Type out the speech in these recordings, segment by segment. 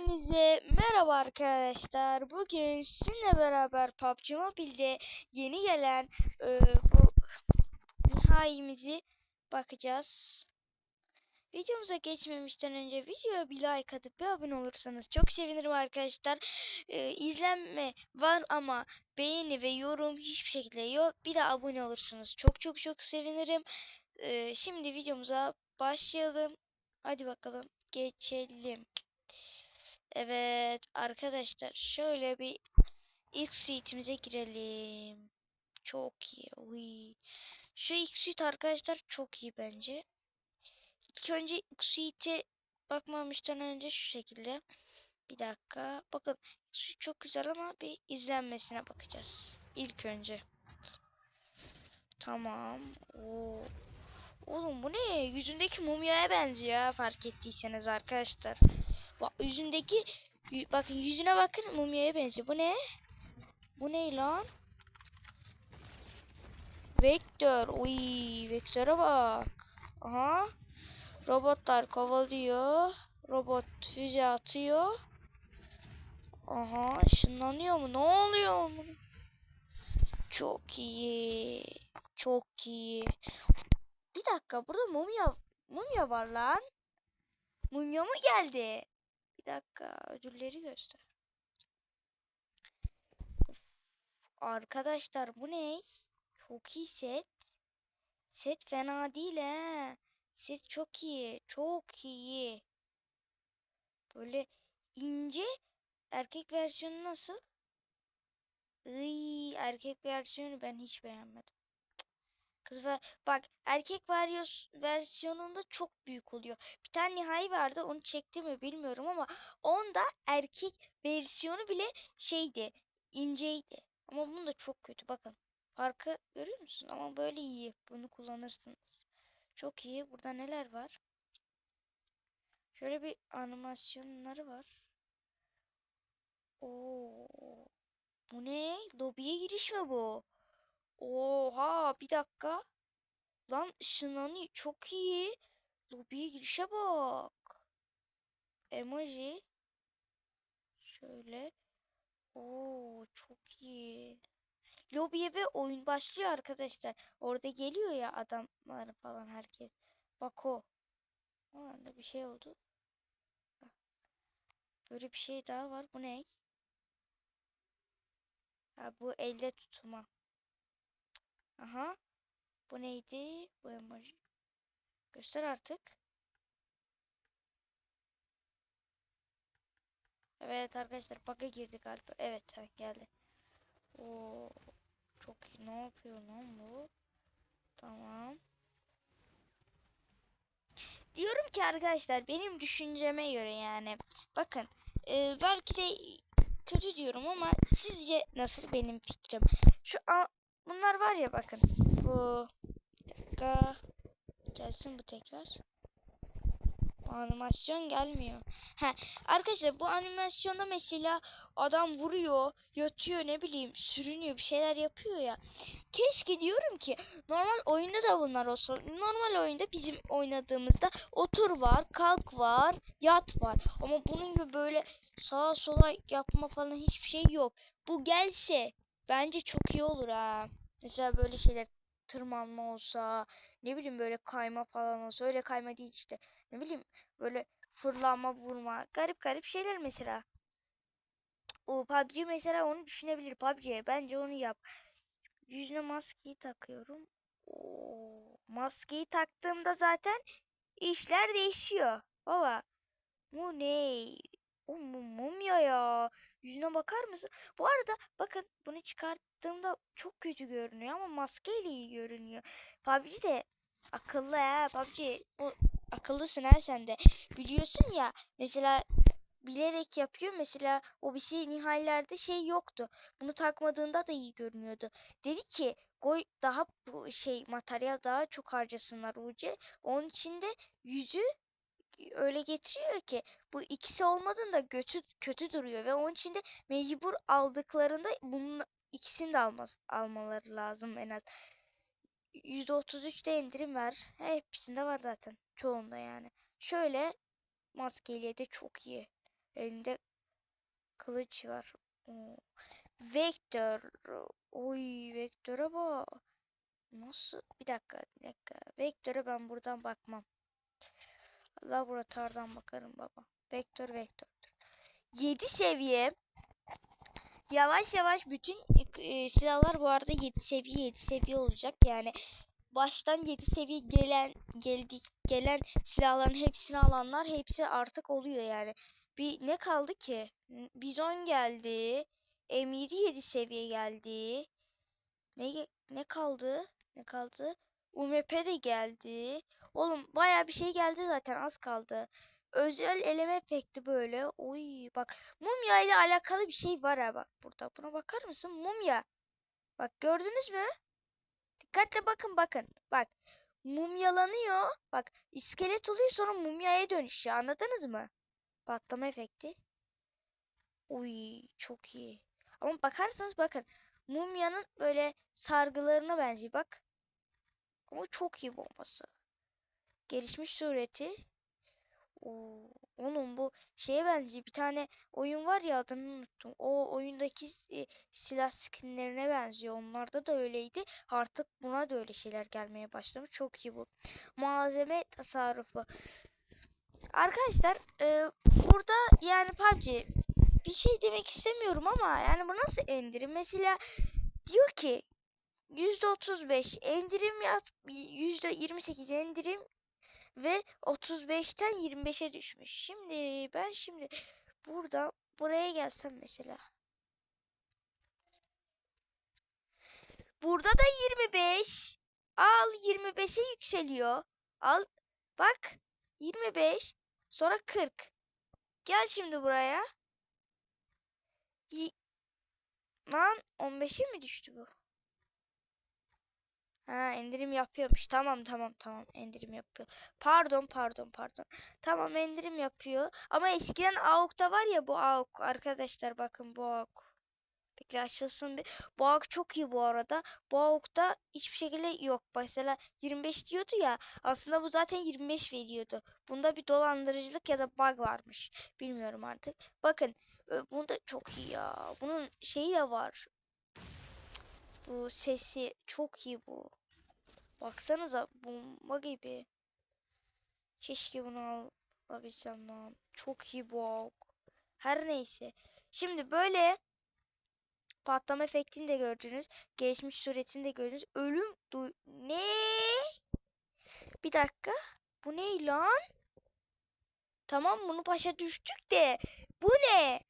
Hepinize merhaba arkadaşlar. Bugün sizinle beraber PUBG Mobile'de yeni gelen e, bu nihayimizi bakacağız. Videomuza geçmemişten önce videoya bir like atıp bir abone olursanız çok sevinirim arkadaşlar. E, izlenme var ama beğeni ve yorum hiçbir şekilde yok. Bir de abone olursanız çok çok çok sevinirim. E, şimdi videomuza başlayalım. Hadi bakalım geçelim. Evet arkadaşlar şöyle bir ilk suite'imize girelim. Çok iyi. Uy. Şu ilk suite arkadaşlar çok iyi bence. İlk önce ilk suite'e bakmamıştan önce şu şekilde. Bir dakika. Bakın suite çok güzel ama bir izlenmesine bakacağız. İlk önce. Tamam. Oo. Oğlum bu ne? Yüzündeki mumyaya benziyor fark ettiyseniz arkadaşlar. Yüzündeki yü- bakın yüzüne bakın mumyaya benziyor. Bu ne? Bu ne lan? Vektör. Uy, vektöre bak. Aha. Robotlar kovalıyor. Robot füze atıyor. Aha, ışınlanıyor mu? Ne oluyor? Çok iyi. Çok iyi. Bir dakika, burada mumya mumya var lan. Mumya mı geldi? Bir dakika ödülleri göster. Arkadaşlar bu ne? Çok iyi set. Set fena değil he. Set çok iyi. Çok iyi. Böyle ince erkek versiyonu nasıl? Iy, erkek versiyonu ben hiç beğenmedim. Kız ve bak erkek varyos versiyonunda çok büyük oluyor. Bir tane nihai vardı onu çekti mi bilmiyorum ama onda erkek versiyonu bile şeydi inceydi. Ama bunun da çok kötü bakın. Farkı görüyor musun? Ama böyle iyi. Bunu kullanırsınız. Çok iyi. Burada neler var? Şöyle bir animasyonları var. Oo. Bu ne? Lobiye giriş mi bu? Oha bir dakika. Lan ışınlanıyor. Çok iyi. Lobiye girişe bak. Emoji. Şöyle. Oo çok iyi. Lobiye bir oyun başlıyor arkadaşlar. Orada geliyor ya adamlar falan herkes. Bak o. O anda bir şey oldu. Böyle bir şey daha var. Bu ne? Ha bu elde tutma. Aha. Bu neydi? Bu emoji. Göster artık. Evet arkadaşlar bug'a girdi galiba. Evet ha, geldi. Oo, çok iyi. Ne yapıyor lan bu? Tamam. Diyorum ki arkadaşlar benim düşünceme göre yani. Bakın e, belki de kötü diyorum ama sizce nasıl benim fikrim? Şu a- bunlar var ya bakın. Bu dakika gelsin bu tekrar. Bu animasyon gelmiyor. Ha arkadaşlar bu animasyonda mesela adam vuruyor, yatıyor ne bileyim sürünüyor bir şeyler yapıyor ya. Keşke diyorum ki normal oyunda da bunlar olsa. Normal oyunda bizim oynadığımızda otur var, kalk var, yat var. Ama bunun gibi böyle sağa sola yapma falan hiçbir şey yok. Bu gelse bence çok iyi olur ha. Mesela böyle şeyler tırmanma olsa, ne bileyim böyle kayma falan olsa. Öyle kayma değil işte. Ne bileyim böyle fırlama, vurma. Garip garip şeyler mesela. O PUBG mesela onu düşünebilir. PUBG bence onu yap. Yüzüne maskeyi takıyorum. Oo, maskeyi taktığımda zaten işler değişiyor. Baba bu ne? O mu- mumya ya. Yüzüne bakar mısın? Bu arada bakın bunu çıkarttığımda çok kötü görünüyor ama maskeyle iyi görünüyor. PUBG de akıllı ha. PUBG bu akıllısın ha sen de. Biliyorsun ya mesela bilerek yapıyor. Mesela o bir şey nihalilerde şey yoktu. Bunu takmadığında da iyi görünüyordu. Dedi ki koy daha bu şey materyal daha çok harcasınlar UC. Onun için de yüzü öyle getiriyor ki bu ikisi olmadığında kötü kötü duruyor ve onun için de mecbur aldıklarında bunun ikisini de almaz, almaları lazım en az. %33'te indirim var. Hepsinde var zaten. Çoğunda yani. Şöyle maskeyle de çok iyi. Elinde kılıç var. Oo. Vektör. Oy vektöre bak. Nasıl? Bir dakika, bir dakika. Vektöre ben buradan bakmam. Laboratuvardan bakarım baba. Vektör vektördür. 7 seviye. Yavaş yavaş bütün e, silahlar bu arada 7 seviye 7 seviye olacak. Yani baştan 7 seviye gelen geldik gelen silahların hepsini alanlar hepsi artık oluyor yani. Bir ne kaldı ki? Bizon geldi. M7 7 seviye geldi. Ne ne kaldı? Ne kaldı? UMP de geldi. Oğlum baya bir şey geldi zaten az kaldı. Özel eleme efekti böyle. Oy bak mumya ile alakalı bir şey var ha bak burada. Buna bakar mısın? Mumya. Bak gördünüz mü? Dikkatle bakın bakın. Bak mumyalanıyor. Bak iskelet oluyor sonra mumyaya dönüşüyor. Anladınız mı? Patlama efekti. Uy çok iyi. Ama bakarsanız bakın. Mumyanın böyle sargılarına benziyor bak. Ama çok iyi bombası. Gelişmiş sureti. Oo, oğlum bu şeye benziyor. Bir tane oyun var ya adını unuttum. O oyundaki si- silah skinlerine benziyor. Onlarda da öyleydi. Artık buna da öyle şeyler gelmeye başlamış. Çok iyi bu. Malzeme tasarrufu. Arkadaşlar e, burada yani PUBG bir şey demek istemiyorum ama yani bu nasıl indirim? Mesela diyor ki %35 indirim yap %28 indirim ve 35'ten 25'e düşmüş. Şimdi ben şimdi burada buraya gelsem mesela. Burada da 25. Al 25'e yükseliyor. Al bak 25 sonra 40. Gel şimdi buraya. Y- Lan 15'e mi düştü bu? Ha indirim yapıyormuş. Tamam tamam tamam indirim yapıyor. Pardon pardon pardon. Tamam indirim yapıyor. Ama eskiden AUK'ta var ya bu AUK. Arkadaşlar bakın bu AUK. Bekle açılsın bir. Bu AUK çok iyi bu arada. Bu AUK'ta hiçbir şekilde yok. Mesela 25 diyordu ya. Aslında bu zaten 25 veriyordu. Bunda bir dolandırıcılık ya da bug varmış. Bilmiyorum artık. Bakın bunda çok iyi ya. Bunun şeyi de var. Bu sesi çok iyi bu. Baksanıza bomba gibi. Keşke bunu alabilsem lan. Çok iyi bu. Her neyse. Şimdi böyle patlama efektini de gördünüz. Gelişmiş suretini de gördünüz. Ölüm du ne? Bir dakika. Bu ne lan? Tamam bunu başa düştük de. Bu ne?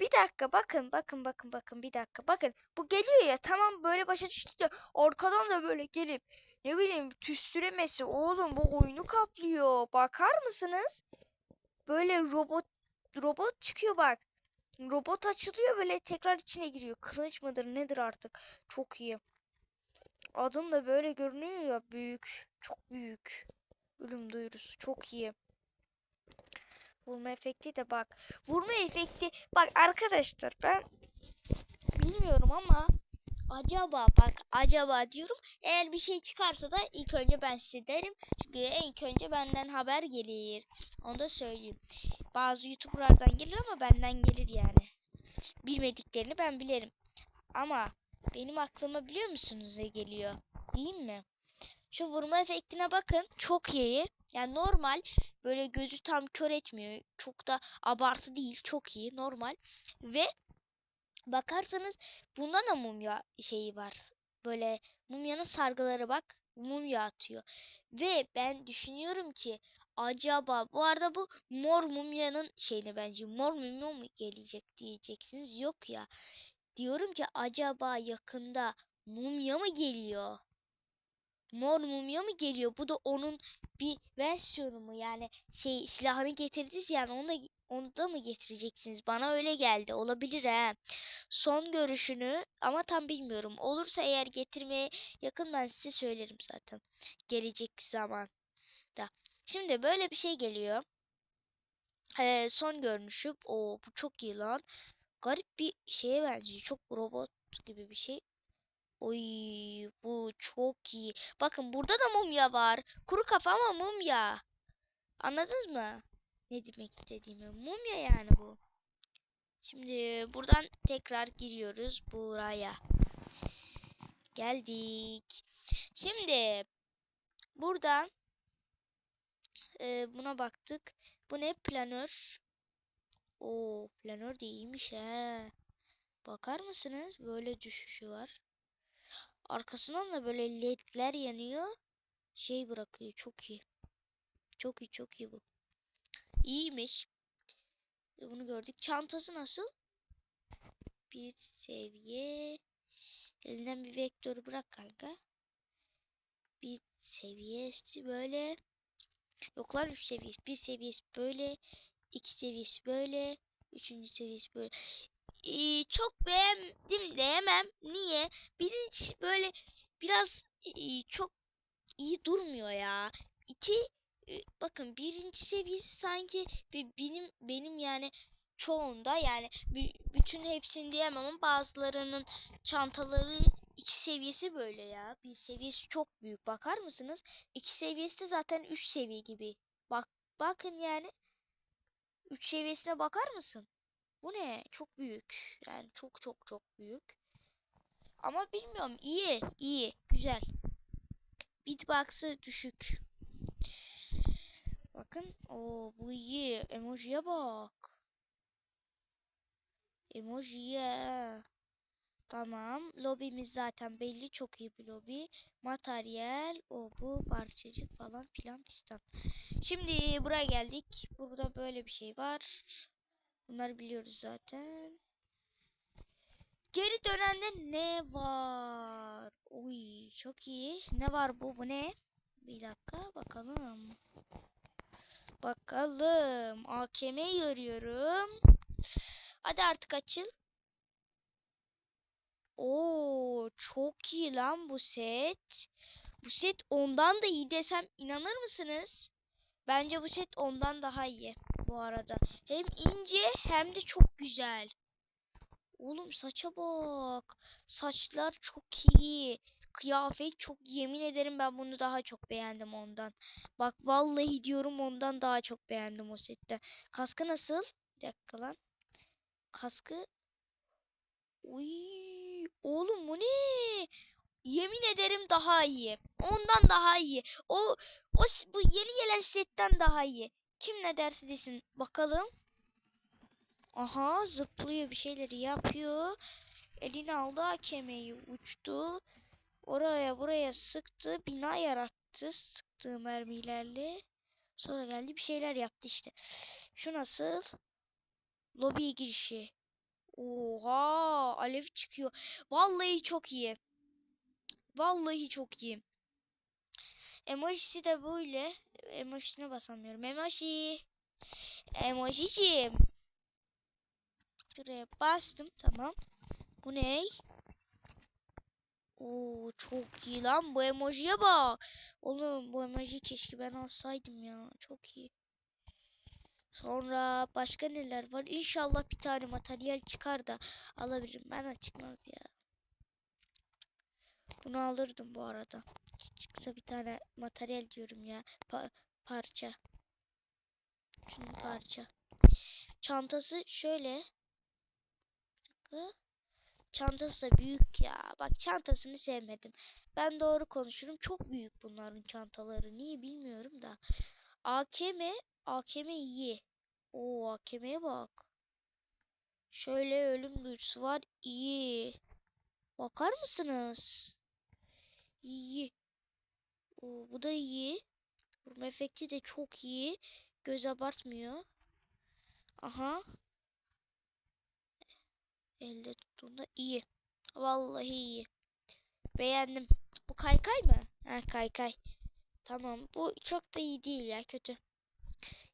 Bir dakika bakın bakın bakın bakın bir dakika bakın bu geliyor ya tamam böyle başa düştük de arkadan da böyle gelip ne bileyim tüstüremesi oğlum bu oyunu kaplıyor. Bakar mısınız? Böyle robot robot çıkıyor bak. Robot açılıyor böyle tekrar içine giriyor. Kılıç mıdır nedir artık? Çok iyi. Adım da böyle görünüyor ya büyük çok büyük. Ölüm duyurusu çok iyi. Vurma efekti de bak. Vurma efekti bak arkadaşlar ben bilmiyorum ama acaba bak acaba diyorum. Eğer bir şey çıkarsa da ilk önce ben size derim. Çünkü ilk önce benden haber gelir. Onu da söyleyeyim. Bazı youtuberlardan gelir ama benden gelir yani. Bilmediklerini ben bilirim. Ama benim aklıma biliyor musunuz ne geliyor? Değil mi? Şu vurma efektine bakın. Çok iyi. Yani normal. Böyle gözü tam kör etmiyor. Çok da abartı değil. Çok iyi. Normal. Ve bakarsanız bunda da mumya şeyi var. Böyle mumyanın sargıları bak mumya atıyor. Ve ben düşünüyorum ki acaba bu arada bu mor mumyanın şeyini bence mor mumya mı gelecek diyeceksiniz. Yok ya. Diyorum ki acaba yakında mumya mı geliyor? Mor mumya mı geliyor? Bu da onun bir versiyonu mu? Yani şey silahını getirdiniz yani onu da, onu da mı getireceksiniz? Bana öyle geldi. Olabilir ha. Son görüşünü ama tam bilmiyorum. Olursa eğer getirmeye yakın ben size söylerim zaten. Gelecek zaman da. Şimdi böyle bir şey geliyor. Ee, son görünüşü. O bu çok iyi lan. Garip bir şeye benziyor. Çok robot gibi bir şey. Oy bu çok iyi. Bakın burada da mumya var. Kuru kafa ama mumya. Anladınız mı? ne demek istediğimi. Mumya yani bu. Şimdi buradan tekrar giriyoruz buraya. Geldik. Şimdi buradan e, buna baktık. Bu ne? Planör. Oo, planör de iyiymiş he. Bakar mısınız? Böyle düşüşü var. Arkasından da böyle ledler yanıyor. Şey bırakıyor. Çok iyi. Çok iyi, çok iyi bu. İyiymiş. E, Bunu gördük. Çantası nasıl? Bir seviye. Elinden bir vektörü bırak kanka. Bir seviyesi böyle. Yok lan üç seviyesi. Bir seviyesi böyle. iki seviyesi böyle. Üçüncü seviyesi böyle. Ee, çok beğendim diyemem. Niye? Birinci böyle biraz ee, çok iyi durmuyor ya. İki e, bakın birinci seviyesi sanki benim benim yani çoğunda yani bü- bütün hepsini diyemem ama bazılarının çantaları iki seviyesi böyle ya. Bir seviyesi çok büyük. Bakar mısınız? İki seviyesi de zaten üç seviye gibi. Bak bakın yani üç seviyesine bakar mısın? Bu ne? Çok büyük. Yani çok çok çok büyük. Ama bilmiyorum. iyi, iyi, güzel. Beatbox'ı düşük. Bakın. o bu iyi. Emojiye bak. Emojiye. Tamam. Lobimiz zaten belli. Çok iyi bir lobi. Materyal. O bu. Parçacık falan filan fistan. Şimdi buraya geldik. Burada böyle bir şey var. Bunları biliyoruz zaten. Geri dönende ne var? Uy çok iyi. Ne var bu? Bu ne? Bir dakika bakalım. Bakalım. AKM'yi görüyorum. Hadi artık açıl. Oo çok iyi lan bu set. Bu set ondan da iyi desem inanır mısınız? Bence bu set ondan daha iyi bu arada. Hem ince hem de çok güzel. Oğlum saça bak. Saçlar çok iyi. Kıyafet çok yemin ederim ben bunu daha çok beğendim ondan. Bak vallahi diyorum ondan daha çok beğendim o setten. Kaskı nasıl? Bir dakika lan. Kaskı. Uy, oğlum bu ne? Yemin ederim daha iyi. Ondan daha iyi. O o bu yeni gelen setten daha iyi. Kim ne derse desin. Bakalım. Aha zıplıyor bir şeyleri yapıyor. Elini aldı AKM'yi uçtu. Oraya buraya sıktı. Bina yarattı. Sıktığı mermilerle. Sonra geldi bir şeyler yaptı işte. Şu nasıl? Lobi girişi. Oha alev çıkıyor. Vallahi çok iyi. Vallahi çok iyi. Emojisi de böyle. Emojisine basamıyorum. Emoji. Emojiciğim. Şuraya bastım. Tamam. Bu ne? Oo çok iyi lan. Bu emojiye bak. Oğlum bu emojiyi keşke ben alsaydım ya. Çok iyi. Sonra başka neler var? İnşallah bir tane materyal çıkar da alabilirim. Ben de çıkmaz ya. Bunu alırdım bu arada. Çıksa bir tane materyal diyorum ya. Pa- parça. Şunun parça. Çantası şöyle. Çantası da büyük ya. Bak çantasını sevmedim. Ben doğru konuşurum. Çok büyük bunların çantaları. Niye bilmiyorum da. AKM, AKM iyi. Oo AKM'ye bak. Şöyle ölüm duyurusu var. İyi. Bakar mısınız? İyi. Oo, bu da iyi. Vurma efekti de çok iyi. Göz abartmıyor. Aha. Elde tuttuğunda iyi. Vallahi iyi. Beğendim. Bu kaykay mı? Ha kaykay. Tamam. Bu çok da iyi değil ya. Kötü.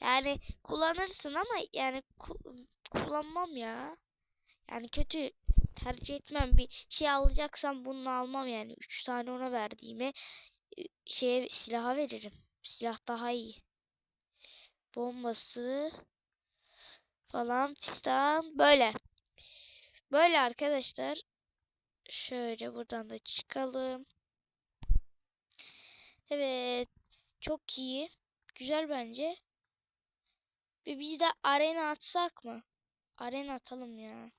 Yani kullanırsın ama yani ku- kullanmam ya. Yani kötü tercih etmem. Bir şey alacaksam bunu almam yani. Üç tane ona verdiğime e, şeye silaha veririm. Silah daha iyi. Bombası falan fistan böyle. Böyle arkadaşlar. Şöyle buradan da çıkalım. Evet. Çok iyi. Güzel bence. Bir bir de arena atsak mı? Arena atalım ya.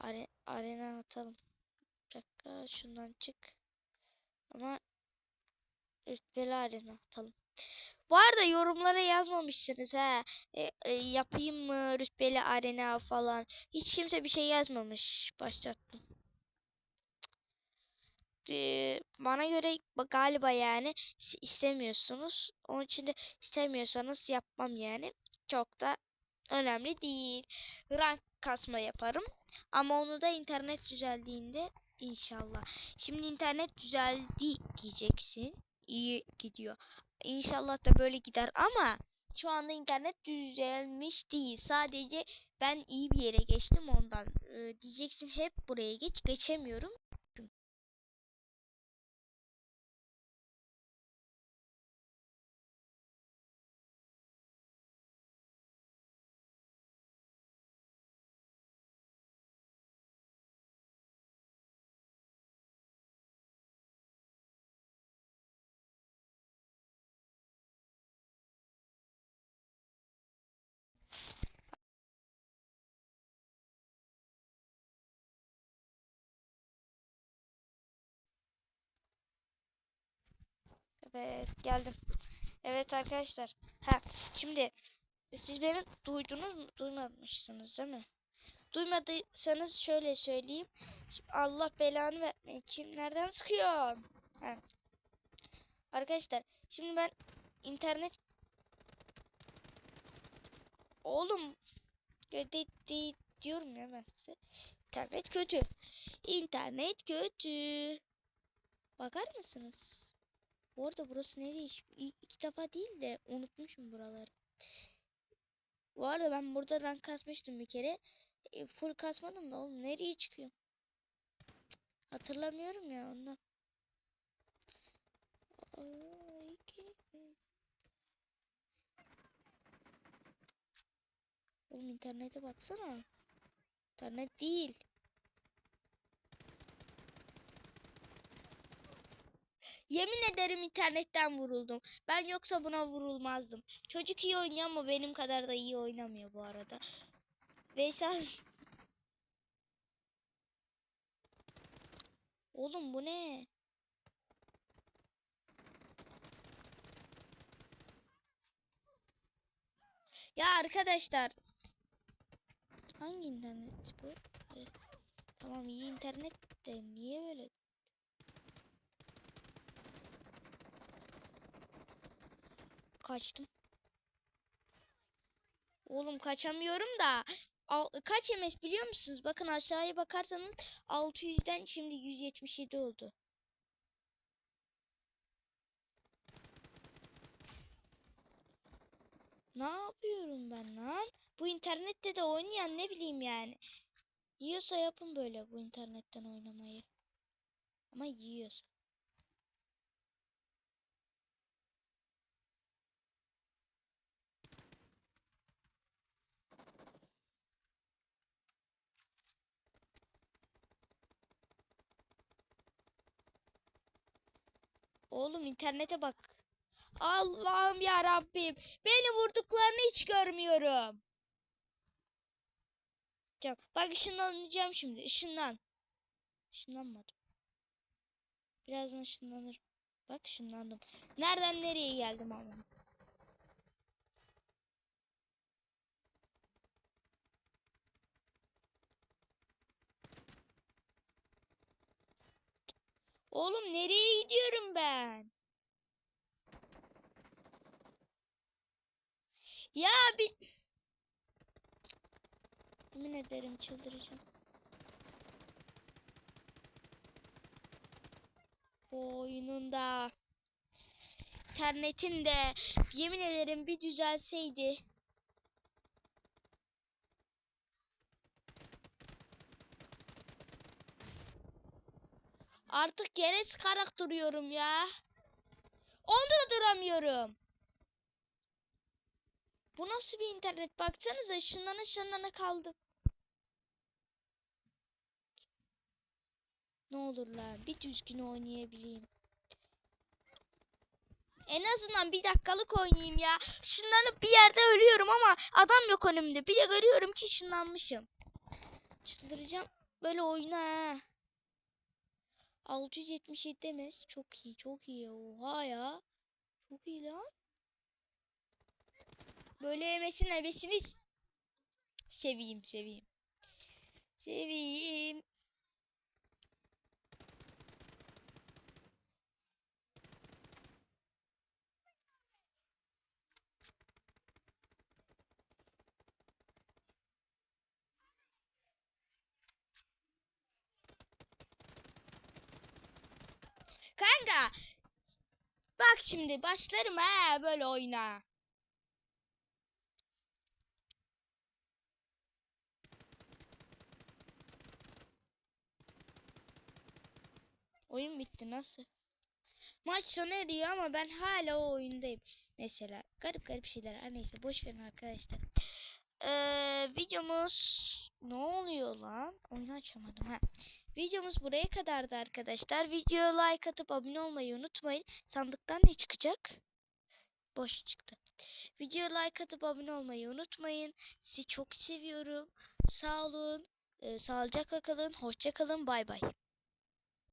Are arena atalım. Bir dakika şundan çık. Ama rütbeli arena atalım. Bu arada yorumlara yazmamışsınız ha. E, e, yapayım mı rütbeli arena falan. Hiç kimse bir şey yazmamış. Başlattım. E, bana göre ba- galiba yani istemiyorsunuz. Onun için de istemiyorsanız yapmam yani. Çok da önemli değil. Rank kasma yaparım. Ama onu da internet düzeldiğinde inşallah. Şimdi internet düzeldi diyeceksin. İyi gidiyor. İnşallah da böyle gider ama şu anda internet düzelmiş değil. Sadece ben iyi bir yere geçtim ondan. Ee, diyeceksin hep buraya geç. Geçemiyorum. Evet geldim. Evet arkadaşlar. Ha şimdi siz beni duydunuz mu? Duymamışsınız değil mi? Duymadıysanız şöyle söyleyeyim. Şimdi Allah belanı vermeyin. Kim nereden sıkıyorsun? Ha. Arkadaşlar şimdi ben internet Oğlum de- diyorum ya ben size. İnternet kötü. İnternet kötü. Bakar mısınız? Bu arada burası nereye? İki defa değil de unutmuşum buraları. Bu arada ben burada rank kasmıştım bir kere. E, full kasmadım da oğlum nereye çıkıyorum? Hatırlamıyorum ya ondan. İki- Oğlum internete baksana. İnternet değil. Yemin ederim internetten vuruldum. Ben yoksa buna vurulmazdım. Çocuk iyi oynuyor ama benim kadar da iyi oynamıyor bu arada. Veysel... Oğlum bu ne? Ya arkadaşlar. Hangi internet bu? E, Tamam iyi internet de niye böyle? Kaçtım. Oğlum kaçamıyorum da. Kaç MS biliyor musunuz? Bakın aşağıya bakarsanız 600'den şimdi 177 oldu. Ne yapıyorum ben lan? Bu internette de oynayan ne bileyim yani. Yiyorsa yapın böyle bu internetten oynamayı. Ama yiyorsa. Oğlum internete bak. Allah'ım ya Rabbim. Beni vurduklarını hiç görmüyorum. Can, bak ışınlanacağım şimdi. Işınlan. Işınlanmadım. Birazdan ışınlanırım. Bak ışınlandım. Nereden nereye geldim ama. Oğlum nereye gidiyorum ben? Ya bir... Yemin ederim çıldıracağım. Bu oyununda. internetin de yemin ederim bir düzelseydi. Artık yere sıkarak duruyorum ya. Onda da duramıyorum. Bu nasıl bir internet? Baksanıza ışınlana ışınlana kaldım. Ne olur lan bir düzgün oynayabileyim. En azından bir dakikalık oynayayım ya. Şunları bir yerde ölüyorum ama adam yok önümde. Bir de görüyorum ki şunlanmışım. Çıldıracağım. Böyle oyna ha. 677 MS. Çok iyi çok iyi. Oha ya. Çok iyi lan. Böyle s- seveyim seveyim. Seveyim. Bak şimdi başlarım ha böyle oyna. Oyun bitti nasıl? Maç sona eriyor ama ben hala o oyundayım. Mesela garip garip şeyler. Her neyse boş verin arkadaşlar. Ee, videomuz ne oluyor lan? Oyunu açamadım ha. Videomuz buraya kadardı arkadaşlar. Videoya like atıp abone olmayı unutmayın. Sandıktan ne çıkacak? Boş çıktı. Videoya like atıp abone olmayı unutmayın. Sizi çok seviyorum. Sağ olun. Ee, sağlıcakla kalın. Hoşça kalın. Bay bay.